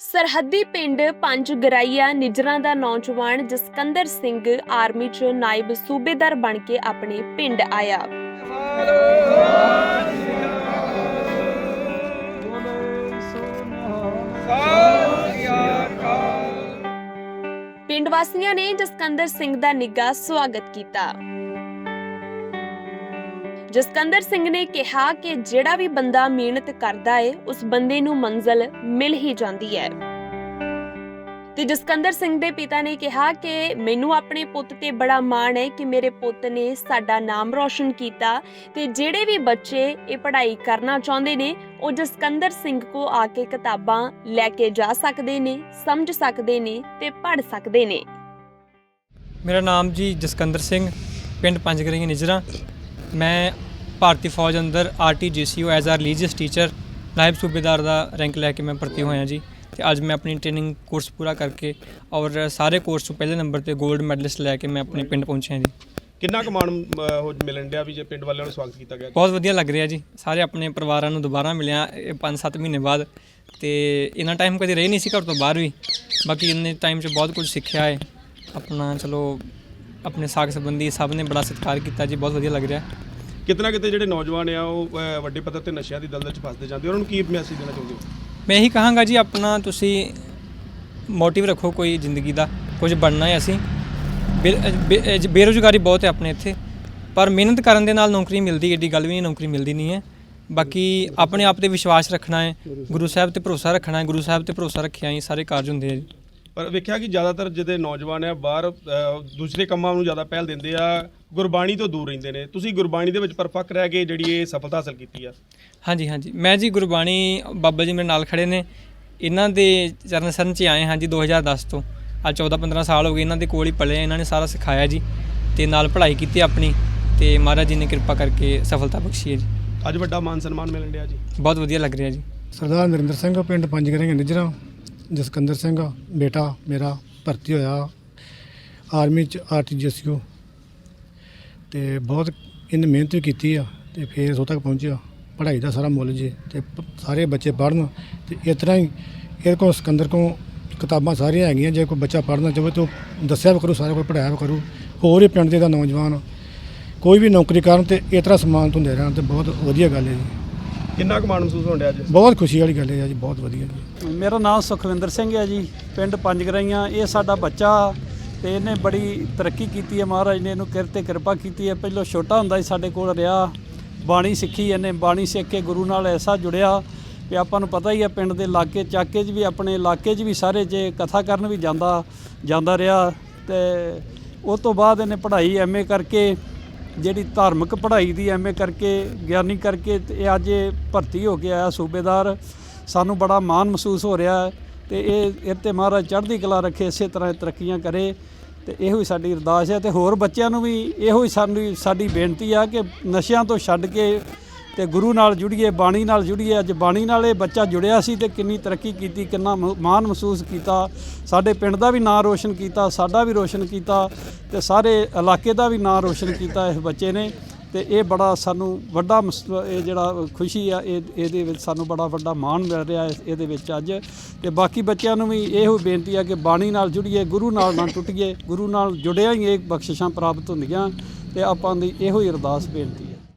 ਸਰਹੱਦੀ ਪਿੰਡ ਪੰਜ ਗਰਾਈਆ ਨਿਜਰਾਂ ਦਾ ਨੌਜਵਾਨ ਜਸਕੰਦਰ ਸਿੰਘ ਆਰਮੀ 'ਚ ਨਾਇਬ ਸੂਬੇਦਾਰ ਬਣ ਕੇ ਆਪਣੇ ਪਿੰਡ ਆਇਆ। ਪਿੰਡ ਵਾਸੀਆਂ ਨੇ ਜਸਕੰਦਰ ਸਿੰਘ ਦਾ ਨਿੱਘਾ ਸਵਾਗਤ ਕੀਤਾ। ਜਸਕੰਦਰ ਸਿੰਘ ਨੇ ਕਿਹਾ ਕਿ ਜਿਹੜਾ ਵੀ ਬੰਦਾ ਮਿਹਨਤ ਕਰਦਾ ਏ, ਉਸ ਬੰਦੇ ਨੂੰ ਮੰਜ਼ਲ ਮਿਲ ਹੀ ਜਾਂਦੀ ਹੈ ਤੇ ਜਸਕੰਦਰ ਸਿੰਘ ਦੇ ਪਿਤਾ ਨੇ ਕਿਹਾ ਕਿ ਮੈਨੂੰ ਆਪਣੇ ਪੁੱਤ ਤੇ ਬੜਾ ਮਾਣ ਹੈ ਕਿ ਮੇਰੇ ਪੁੱਤ ਨੇ ਸਾਡਾ ਨਾਮ ਰੌਸ਼ਨ ਕੀਤਾ ਤੇ ਜਿਹੜੇ ਵੀ ਬੱਚੇ ਇਹ ਪੜ੍ਹਾਈ ਕਰਨਾ ਚਾਹੁੰਦੇ ਨੇ, ਉਹ ਜਸਕੰਦਰ ਸਿੰਘ ਕੋ ਆ ਕੇ ਕਿਤਾਬਾਂ ਲੈ ਕੇ ਜਾ ਸਕਦੇ ਨੇ, ਸਮਝ ਸਕਦੇ ਨੇ ਤੇ ਪੜ੍ਹ ਸਕਦੇ ਨੇ। ਮੇਰਾ ਨਾਮ ਜੀ ਜਸਕੰਦਰ ਸਿੰਘ, ਪਿੰਡ ਪੰਜਗਰੀਆਂ ਨਿਜਰਾ। ਮੈਂ ਭਾਰਤੀ ਫੌਜ ਅੰਦਰ RTJCO as a religious teacher ਨਾਇਬ ਸੂਬੇਦਾਰ ਦਾ ਰੈਂਕ ਲੈ ਕੇ ਮੈਂ ਭਰਤੀ ਹੋਇਆ ਜੀ ਤੇ ਅੱਜ ਮੈਂ ਆਪਣੀ ਟ੍ਰੇਨਿੰਗ ਕੋਰਸ ਪੂਰਾ ਕਰਕੇ ਔਰ ਸਾਰੇ ਕੋਰਸ ਤੋਂ ਪਹਿਲੇ ਨੰਬਰ ਤੇ 골ਡ ਮੈਡਲਿਸਟ ਲੈ ਕੇ ਮੈਂ ਆਪਣੇ ਪਿੰਡ ਪਹੁੰਚਿਆ ਜੀ। ਕਿੰਨਾ ਕੁ ਮਾਣ ਅਹ, ਹੋ ਮਿਲਣ ਡਿਆ ਵੀ ਜੇ ਪਿੰਡ ਵਾਲਿਆਂ ਨੂੰ ਸਵਾਗਤ ਕੀਤਾ ਗਿਆ? ਬਹੁਤ ਵਧੀਆ ਲੱਗ ਰਿਹਾ ਜੀ। ਸਾਰੇ ਆਪਣੇ ਪਰਿਵਾਰਾਂ ਨੂੰ ਦੁਬਾਰਾ ਮਿਲਿਆ 5-7 ਮਹੀਨੇ ਬਾਅਦ ਤੇ ਇਹਨਾਂ ਟਾਈਮ ਕਦੇ ਰਹੇ ਨਹੀਂ ਸੀ ਘਰ ਤੋਂ ਬਾਹਰ ਵੀ। ਬਾਕੀ ਇੰਨੇ ਟਾਈਮ 'ਚ ਬਹੁਤ ਕੁਝ ਸਿੱਖਿਆ ਹੈ। ਆਪਣਾ ਚਲੋ ਆਪਣੇ ਸਾਖ ਸੰਬੰਧੀ ਸਭ ਨੇ ਬੜਾ ਸਤਿਕਾਰ ਕੀਤਾ ਜੀ ਬਹੁਤ ਵਧੀਆ ਲੱਗ ਰਿਹਾ। ਕਿਤਨਾ ਕਿਤੇ ਜਿਹੜੇ ਨੌਜਵਾਨ ਆ ਉਹ ਅਹ, ਵੱਡੇ ਪੱਧਰ ਤੇ ਨਸ਼ਿਆਂ ਦੀ ਦਲਦਲ 'ਚ ਫਸਦੇ ਜਾਂਦੇ ਉਹਨਾਂ ਨੂੰ ਕੀ ਮੈਸੇਜ ਦੇਣਾ ਚਾਹੁੰਦੇ ਹੋ ਮੈਂ ਇਹੀ ਕਹਾਂਗਾ ਜੀ ਆਪਣਾ ਤੁਸੀਂ ਮੋਟਿਵ ਰੱਖੋ ਕੋਈ ਜ਼ਿੰਦਗੀ ਦਾ ਕੁਝ ਬਣਨਾ ਹੈ ਅਸੀਂ। ਬੇ- ਬੇਰੁਜ਼ਗਾਰੀ ਬਹੁਤ ਹੈ ਆਪਣੇ ਇੱਥੇ। ਪਰ ਮਿਹਨਤ ਕਰਨ ਦੇ ਨਾਲ ਨੌਕਰੀ ਮਿਲਦੀ ਏਡੀ ਗੱਲ ਵੀ ਨਹੀਂ ਨੌਕਰੀ ਮਿਲਦੀ ਨਹੀਂ ਹੈ। ਬਾਕੀ ਆਪਣੇ ਆਪ ਤੇ ਵਿਸ਼ਵਾਸ ਰੱਖਣਾ ਹੈ ਗੁਰੂ ਸਾਹਿਬ ਤੇ ਭਰੋਸਾ ਰੱਖਣਾ ਹੈ ਗੁਰੂ ਸਾਹਿਬ ਤੇ ਭਰੋਸਾ ਰੱਖਿਆ ਹੀ ਸਾਰੇ ਕਾਰਜ ਹੁੰਦੇ ਆ ਜੀ। ਪਰ ਵੇਖਿਆ ਕਿ ਜ਼ਿਆਦਾਤਰ ਜਿਹੜੇ ਨੌਜਵਾਨ ਆ ਬਾਹਰ ਦੂਸਰੇ ਕੰਮਾਂ ਨੂੰ ਜ਼ਿਆਦਾ ਪਹਿਲ ਦਿੰਦੇ ਆ ਗੁਰਬਾਣੀ ਤੋਂ ਦੂਰ ਰਹਿੰਦੇ ਨੇ। ਤੁਸੀਂ ਗੁਰਬਾਣੀ ਦੇ ਵਿੱਚ ਪਰਫੈਕਟ ਰਹਿ ਕੇ ਜਿਹੜੀ ਇਹ ਸਫਲਤਾ ਹਾਸਲ ਕੀਤੀ ਆ? ਹਾਂਜੀ ਹਾਂਜੀ। ਮੈਂ ਜੀ ਗੁਰਬਾਣੀ ਬਾਬਾ ਜੀ ਮੇਰੇ ਨਾਲ ਖੜੇ ਨੇ। ਇਹਨਾਂ ਦੇ ਚਰਨ ਸਰਨ ਚ ਆਏ ਹਾਂ ਜੀ 2010 ਤੋਂ। ਅੱਜ 14 15 ਸਾਲ ਹੋ ਗਏ ਇਹਨਾਂ ਦੇ ਕੋਲ ਹੀ ਪਲੇ ਇਹਨਾਂ ਨੇ ਸਾਰਾ ਸਿਖਾਇਆ ਜੀ ਤੇ ਨਾਲ ਪੜ੍ਹਾਈ ਕੀਤੀ ਆਪਣੀ ਤੇ ਮਹਾਰਾਜ ਜੀ ਨੇ ਕਿਰਪਾ ਕਰਕੇ ਸਫਲਤਾ ਬਖਸ਼ੀ ਹੈ ਜੀ। ਅੱਜ ਵੱਡਾ ਮਾਨ ਸਨਮਾਨ ਮਿਲਣ ਡਿਆ ਜੀ। ਬਹੁਤ ਵਧੀਆ ਲੱਗ ਰਿਹਾ ਜੀ। ਸਰਦਾਰ ਨਰਿੰਦਰ ਸਿੰਘ ਪਿੰਡ ਪੰਜਗਰੀਆਂ ਨਿਜਰਾ। ਜਸਕੰਦਰ ਸਿੰਘ, ਬੇਟਾ ਮੇਰਾ ਭਰਤੀ ਹੋਇਆ ਆਰਮੀ ਚ ਆਰਟੀਜੀਐਸਯੂ। ਤੇ ਬਹੁਤ ਇਹਨੇ ਮਿਹਨਤ ਵੀ ਕੀਤੀ ਆ ਤੇ ਫਿਰ ਇੱਥੋਂ ਤੱਕ ਪਹੁੰਚਿਆ। ਪੜ੍ਹਾਈ ਦਾ ਸਾਰਾ ਮੁੱਲ ਜੇ ਤੇ ਪ- ਸਾਰੇ ਬੱਚੇ ਪੜ੍ਹਨ ਤੇ ਇਸ ਤਰ੍ਹਾਂ ਹੀ ਇਹਦੇ ਕੋਲ ਸਿਕੰਦਰ ਕੋਲ ਕਿਤਾਬਾਂ ਸਾਰੀਆਂ ਹੈਗੀਆਂ, ਜੇ ਕੋਈ ਬੱਚਾ ਪੜ੍ਹਨਾ ਚਾਹੇ ਤਾਂ ਉਹ ਦੱਸਿਆ ਵੀ ਕਰੂ, ਸਾਰਾ ਕੋਲ ਪੜ੍ਹਾਇਆ ਵੀ ਕਰੂ। ਹੋਰ ਹੀ ਪਿੰਡ ਦੇ ਦਾ ਨੌਜਵਾਨ ਕੋਈ ਵੀ ਨੌਕਰੀ ਕਰਨ ਤੇ ਇਸ ਤਰ੍ਹਾਂ ਸਨਮਾਨ ਹੁੰਦੇ ਰਹਿਣ ਤੇ ਬਹੁਤ ਵਧੀਆ ਗੱਲ ਹੈ ਜੀ। ਕਿੰਨਾ ਕੁ ਮਾਣ ਮਹਿਸੂਸ ਹੋਣ ਡਿਆ ਅੱਜ? ਬਹੁਤ ਖੁਸ਼ੀ ਵਾਲੀ ਗੱਲ ਹੈ ਜੀ ਬਹੁਤ ਵਧੀਆ ਜੀ। ਮੇਰਾ ਨਾਮ ਸੁਖਵਿੰਦਰ ਸਿੰਘ ਹੈ ਜੀ ਪਿੰਡ ਪੰਜਗਰਾਈਆਂ। ਇਹ ਸਾਡਾ ਬੱਚਾ ਤੇ ਇਹਨੇ ਬੜੀ ਤਰੱਕੀ ਕੀਤੀ ਹੈ ਮਹਾਰਾਜ ਨੇ ਇਹਨੂੰ ਕਿਰਤ ਤੇ ਕਿਰਪਾ ਕੀਤੀ ਹੈ। ਪਹਿਲਾਂ ਛੋਟਾ ਹੁੰਦਾ ਸੀ ਸਾਡੇ ਕੋਲ ਰਿਹਾ ਬਾਣੀ ਸਿੱਖੀ ਇਹਨੇ ਬਾਣੀ ਸਿੱਖ ਕੇ ਗੁਰੂ ਨਾਲ ਐਸਾ ਜੁੜਿਆ ਵੀ ਆਪਾਂ ਨੂੰ ਪਤਾ ਹੀ ਹੈ ਪਿੰਡ ਦੇ ਇਲਾਕੇ ਚੱਕੇ 'ਚ ਵੀ ਆਪਣੇ ਇਲਾਕੇ 'ਚ ਵੀ ਸਾਰੇ ਜੇ ਕਥਾ ਕਰਨ ਵੀ ਜਾਂਦਾ ਜਾਂਦਾ ਰਿਹਾ ਤੇ ਉਹ ਤੋਂ ਬਾਅਦ ਇਹਨੇ ਪੜ੍ਹਾਈ ਐਮਏ ਕਰਕੇ ਜਿਹੜੀ ਧਾਰਮਿਕ ਪੜ੍ਹਾਈ ਦੀ ਐਮਏ ਕਰਕੇ, ਗਿਆਨੀ ਕਰਕੇ ਇਹ ਅੱਜ ਇਹ ਭਰਤੀ ਹੋ ਕੇ ਆਇਆ ਸੂਬੇਦਾਰ, ਸਾਨੂੰ ਬੜਾ ਮਾਣ ਮਹਿਸੂਸ ਹੋ ਰਿਹਾ ਹੈ ਤੇ ਇਹ ਇਹ ਤੇ ਮਹਾਰਾਜ ਚੜ੍ਹਦੀ ਕਲਾ ਰੱਖੇ, ਇਸੇ ਤਰ੍ਹਾਂ ਤਰੱਕੀਆਂ ਕਰੇ ਤੇ ਇਹੋ ਹੀ ਸਾਡੀ ਅਰਦਾਸ ਹੈ ਤੇ ਹੋਰ ਬੱਚਿਆਂ ਨੂੰ ਵੀ ਇਹੋ ਹੀ ਸਾਡੀ ਸਾਡੀ ਬੇਨਤੀ ਆ ਕਿ ਨਸ਼ਿਆਂ ਤੋਂ ਛੱਡ ਕੇ ਤੇ ਗੁਰੂ ਨਾਲ ਜੁੜੀਏ, ਬਾਣੀ ਨਾਲ ਜੁੜੀਏ। ਅੱਜ ਬਾਣੀ ਨਾਲ ਇਹ ਬੱਚਾ ਜੁੜਿਆ ਸੀ ਤੇ ਕਿੰਨੀ ਤਰੱਕੀ ਕੀਤੀ, ਕਿੰਨਾ ਮ- ਮਾਣ ਮਹਿਸੂਸ ਕੀਤਾ। ਸਾਡੇ ਪਿੰਡ ਦਾ ਵੀ ਨਾਂ ਰੋਸ਼ਨ ਕੀਤਾ, ਸਾਡਾ ਵੀ ਰੋਸ਼ਨ ਕੀਤਾ ਤੇ ਸਾਰੇ ਇਲਾਕੇ ਦਾ ਵੀ ਨਾਂ ਰੋਸ਼ਨ ਕੀਤਾ ਇਸ ਬੱਚੇ ਨੇ। ਤੇ ਇਹ ਬੜਾ ਸਾਨੂੰ ਵੱਡਾ ਮਸ- ਇਹ ਜਿਹੜਾ ਖੁਸ਼ੀ ਆ, ਇਹ, ਇਹਦੇ ਵਿੱਚ ਸਾਨੂੰ ਬੜਾ ਵੱਡਾ ਮਾਣ ਮਿਲ ਰਿਹਾ ਇਸ- ਇਹਦੇ ਵਿੱਚ ਅੱਜ। ਤੇ ਬਾਕੀ ਬੱਚਿਆਂ ਨੂੰ ਵੀ ਇਹੋ ਬੇਨਤੀ ਆ ਕਿ ਬਾਣੀ ਨਾਲ ਜੁੜੀਏ, ਗੁਰੂ ਨਾਲ ਨਾ ਟੁੱਟੀਏ। ਗੁਰੂ ਨਾਲ ਜੁੜਿਆ ਹੀ ਇਹ ਬਖਸ਼ਿਸ਼ਾਂ ਪ੍ਰਾਪਤ ਹੁੰਦੀਆਂ ਤੇ ਆਪਾਂ ਦੀ ਇਹੋ ਹੀ ਅਰਦਾਸ ਬੇਨਤੀ